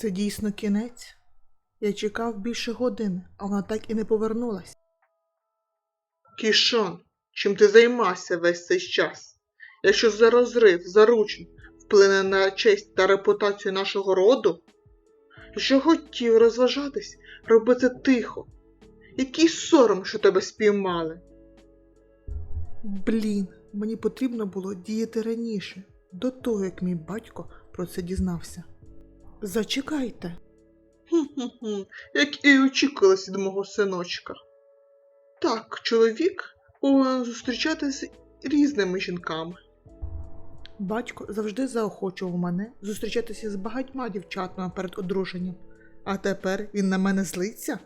Це дійсно кінець. Я чекав більше години, а вона так і не повернулась. Кішон, чим ти займався весь цей час? Якщо за розрив заручин вплине на честь та репутацію нашого роду, що хотів розважатись, роби це тихо. Який сором, що тебе спіймали. Блін, мені потрібно було діяти раніше, до того, як мій батько про це дізнався. Зачекайте. Хм-хм-хм, як і очікувалося від мого синочка. Так, чоловік повинен зустрічатися з різними жінками. Батько завжди заохочував мене зустрічатися з багатьма дівчатами перед одруженням, а тепер він на мене злиться.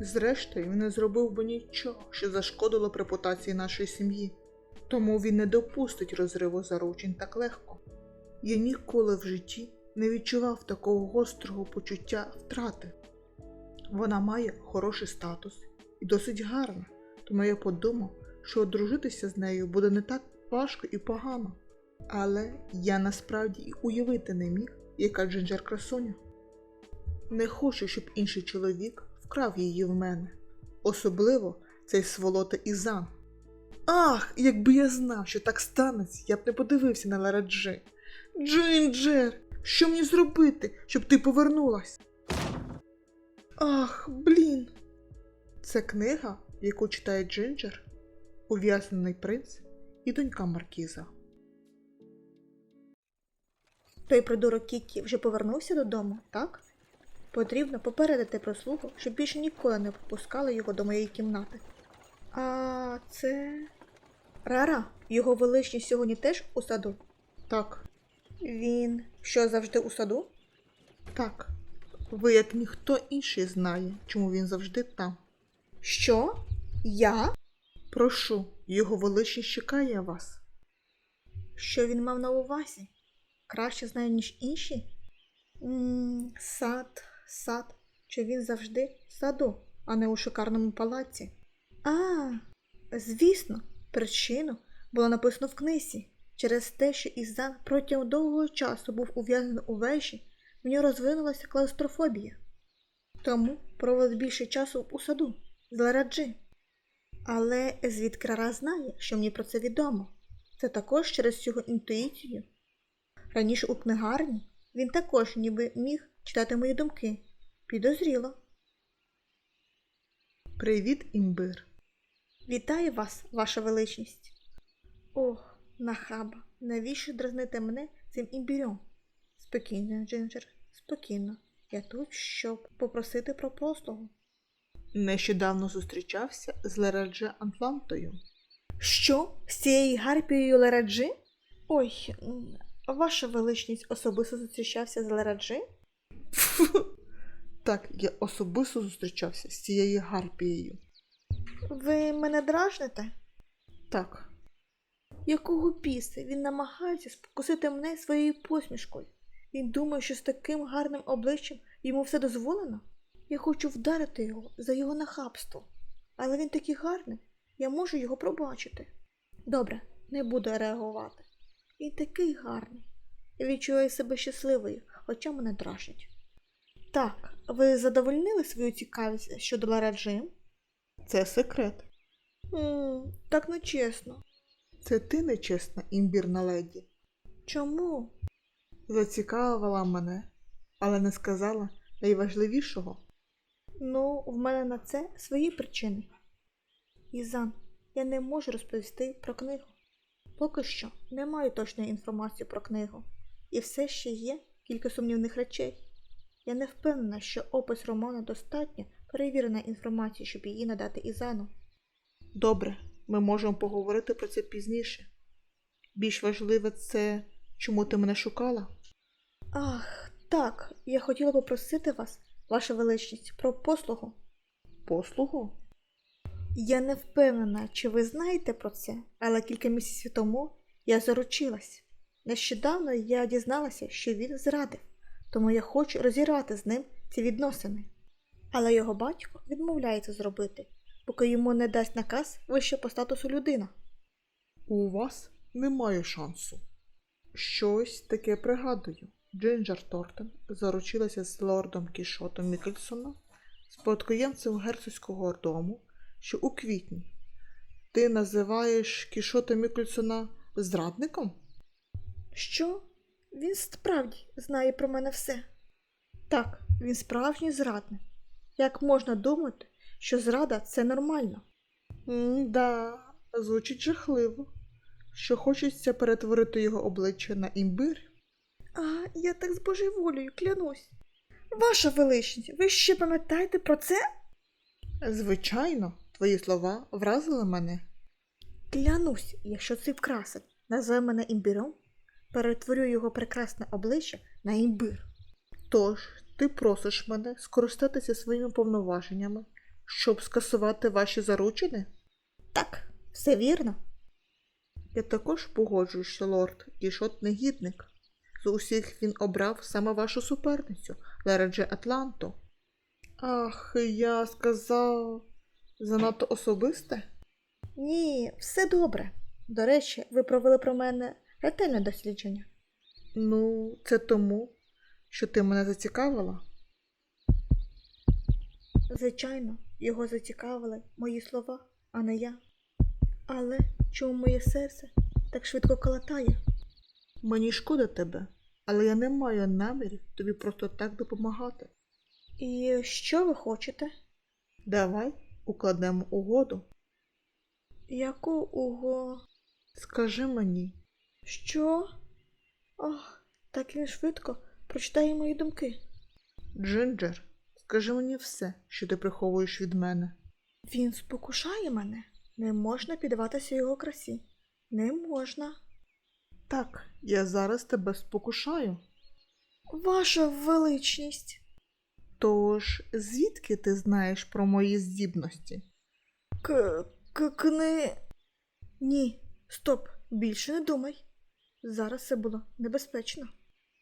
Зрештою, він не зробив би нічого, що зашкодило б репутації нашої сім'ї, тому він не допустить розриву заручень так легко. Я ніколи в житті не відчував такого гострого почуття втрати. Вона має хороший статус і досить гарна, тому я подумав, що одружитися з нею буде не так важко і погано. Але я насправді і уявити не міг, яка Джинджер красуня. Не хочу, щоб інший чоловік вкрав її в мене, особливо цей сволота Ізан. Ах, якби я знав, що так станеться, я б не подивився на Лараджи. Джинджер, що мені зробити, щоб ти повернулась? Ах, блін. Це книга, яку читає Джинджер, ув'язнений принц і донька Маркіза. Той придурок Кікі вже повернувся додому, так? Потрібно попередити прислугу, щоб більше ніколи не попускали його до моєї кімнати. А це. Рара, його величність сьогодні теж у саду? Так, Він що завжди у саду? так. Ви, як ніхто інший, знає, чому він завжди там. Що? Я? Прошу, його величність чекає вас. Що він мав на увазі? Краще знає, ніж інші? м сад, сад. Чи він завжди в саду, а не у шикарному палаці? А, звісно, причину було написано в книзі. Через те, що Ізан протягом довгого часу був ув'язнений у вежі, в нього розвинулася клаустрофобія. Тому проводив більше часу у саду з Лараджи. Але звідки Рара знає, що мені про це відомо? Це також через його інтуїцію. Раніше у книгарні він також ніби міг читати мої думки. Підозріло. Привіт, імбир. Вітаю вас, ваша величність. Ох, нахаба, навіщо дразнити мене цим імбірем? Спокійно, Джинджер, спокійно. Я тут, щоб попросити про послугу. Нещодавно зустрічався з Лерадже Антлантою. Що? З цією гарпією Лераджи? Ой, ваша величність особисто зустрічався з Лераджи? Так, я особисто зустрічався з цією гарпією. Ви мене дражните? Так, Якого біса він намагається спокусити мене своєю посмішкою? Він думає, що з таким гарним обличчям йому все дозволено? Я хочу вдарити його за його нахабство. Але він такий гарний, я можу його пробачити. Добре, не буду реагувати. Він такий гарний. Я відчуваю себе щасливою, хоча мене дражнять. Так, ви задовольнили свою цікавість щодо Лараджим? це секрет. Ммм, так нечесно. Це ти нечесна імбірна леді. Чому? Зацікавила мене, але не сказала найважливішого. Ну, в мене на це свої причини. Ізан, я не можу розповісти про книгу. Поки що не маю точної інформації про книгу. І все ще є кілька сумнівних речей. Я не впевнена, що опис роману достатньо перевірена інформація, щоб її надати Ізану. Добре, ми можемо поговорити про це пізніше. Більш важливе це, чому ти мене шукала? Ах, так, я хотіла попросити вас, ваша величність, про послугу. Послугу? Я не впевнена, чи ви знаєте про це, але кілька місяців тому я заручилась. Нещодавно я дізналася, що він зрадив, тому я хочу розірвати з ним ці відносини. Але його батько відмовляється зробити, поки йому не дасть наказ вище по статусу людина. У вас немає шансу. Щось таке пригадую. Джинджер Тортон заручилася з лордом Кішотом Мікельсоном, спадкоємцем герцогського дому, що у квітні. Ти називаєш Кішота Мікельсона зрадником? Що? Він справді знає про мене все. Так, він справжній зрадник. Як можна думати, що зрада це нормально? Да, звучить жахливо. Що хочеться перетворити його обличчя на імбир? А я так збожеволюю, клянусь. Ваша величність, ви ще пам'ятаєте про це? Звичайно, твої слова вразили мене. Клянусь, якщо цей вкрасень назве мене імбиром, перетворю його прекрасне обличчя на імбир. Тож, ти просиш мене скористатися своїми повноваженнями, щоб скасувати ваші заручини? Так, все вірно. Я також погоджуюсь, що лорд Кішот негідник. З усіх він обрав саме вашу суперницю, Лередже Атланту. Ах, я сказав занадто особисте? Ні, все добре. До речі, ви провели про мене ретельне дослідження. Ну, це тому, що ти мене зацікавила. Звичайно, його зацікавили мої слова, а не я. Але чому моє серце так швидко калатає? Мені шкода тебе, але я не маю намірів тобі просто так допомагати. І що ви хочете? Давай укладемо угоду. Яку уго? Скажи мені, Що? Ох, так він швидко прочитає мої думки. Джинджер, скажи мені все, що ти приховуєш від мене. Він спокушає мене. Не можна піддаватися його красі. Не можна. Так, я зараз тебе спокушаю. Ваша величність. Тож, звідки ти знаєш про мої здібності? К. к. кни. Ні, стоп, більше не думай. Зараз це було небезпечно.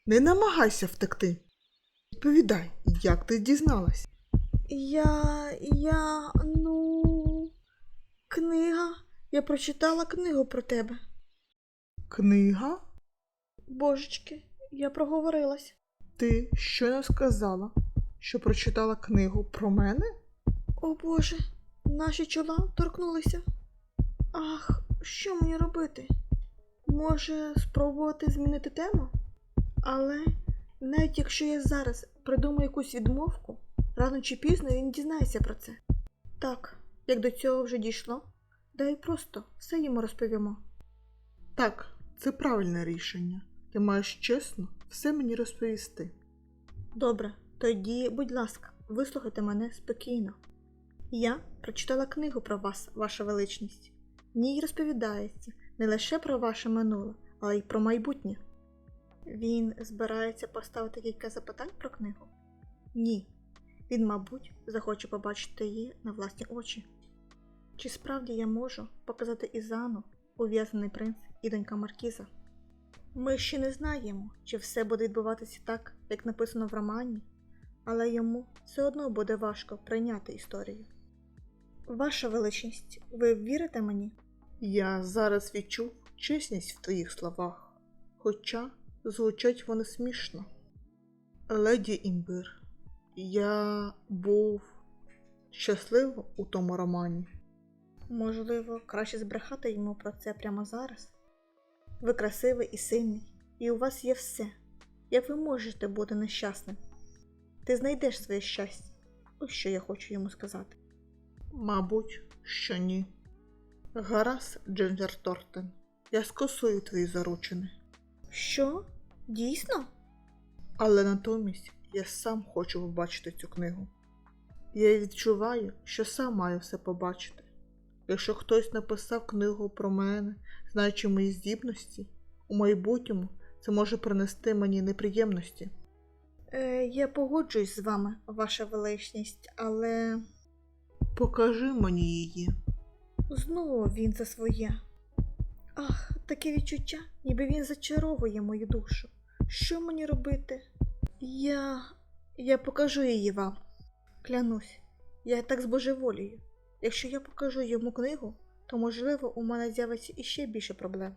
Не намагайся втекти. Відповідай, як ти дізналась? Я. я. ну. Книга. Я прочитала книгу про тебе. Книга? Божечки, я проговорилась. Ти щойно сказала, що прочитала книгу про мене? О Боже, наші чола торкнулися. Ах, що мені робити? Може, спробувати змінити тему? Але навіть якщо я зараз придумаю якусь відмовку, рано чи пізно він дізнається про це. Так, як до цього вже дійшло, дай просто все йому розповімо. Так, це правильне рішення. Ти маєш чесно все мені розповісти. Добре, тоді, будь ласка, вислухайте мене спокійно. Я прочитала книгу про вас, ваша величність. В ній розповідається не лише про ваше минуле, але й про майбутнє. Він збирається поставити кілька запитань про книгу? Ні. Він, мабуть, захоче побачити її на власні очі. Чи справді я можу показати Ізану, ув'язаний принц і донька Маркіза? Ми ще не знаємо, чи все буде відбуватися так, як написано в романі, але йому все одно буде важко прийняти історію. Ваша величність, ви вірите мені? Я зараз відчув чесність в твоїх словах, хоча звучать вони смішно. Леді Імбир, я був щасливий у тому романі. Можливо, краще збрехати йому про це прямо зараз. Ви красивий і сильний, і у вас є все. Як ви можете бути нещасним? Ти знайдеш своє щастя. Ось що я хочу йому сказати. Мабуть, що ні. Гаразд, Джинджер Тортен, я скасую твої заручини, Що? Дійсно? але натомість я сам хочу побачити цю книгу. Я відчуваю, що сам маю все побачити. Якщо хтось написав книгу про мене, знаючи мої здібності, у майбутньому це може принести мені неприємності. Е, я погоджуюсь з вами, ваша величність, але Покажи мені її. знову він за своє. Ах, таке відчуття, ніби він зачаровує мою душу. Що мені робити? Я. Я покажу її вам. Клянусь, я так збожеволію. Якщо я покажу йому книгу, то можливо у мене з'явиться іще більше проблем.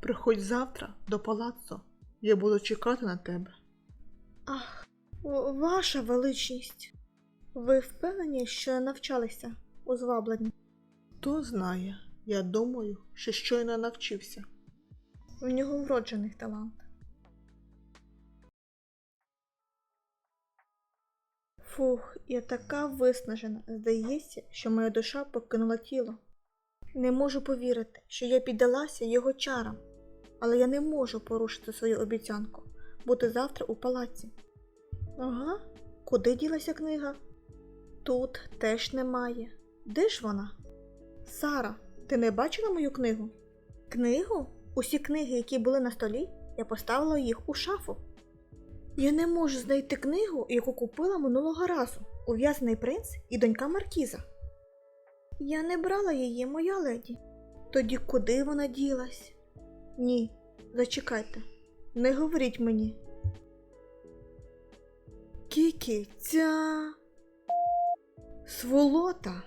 Приходь завтра до палацу, я буду чекати на тебе. Ах, ваша величність. Ви впевнені, що навчалися у звабленні? Хто знає, я думаю, що щойно навчився. У нього вроджений талант. Фух, я така виснажена. Здається, що моя душа покинула тіло. Не можу повірити, що я піддалася його чарам, але я не можу порушити свою обіцянку бути завтра у палаці. Ага, куди ділася книга? Тут теж немає. Де ж вона? Сара, ти не бачила мою книгу? Книгу? Усі книги, які були на столі, я поставила їх у шафу. Я не можу знайти книгу, яку купила минулого разу Ув'язаний принц і донька Маркіза. Я не брала її, моя леді. Тоді куди вона ділась? Ні, зачекайте, не говоріть мені. Кікі, ця сволота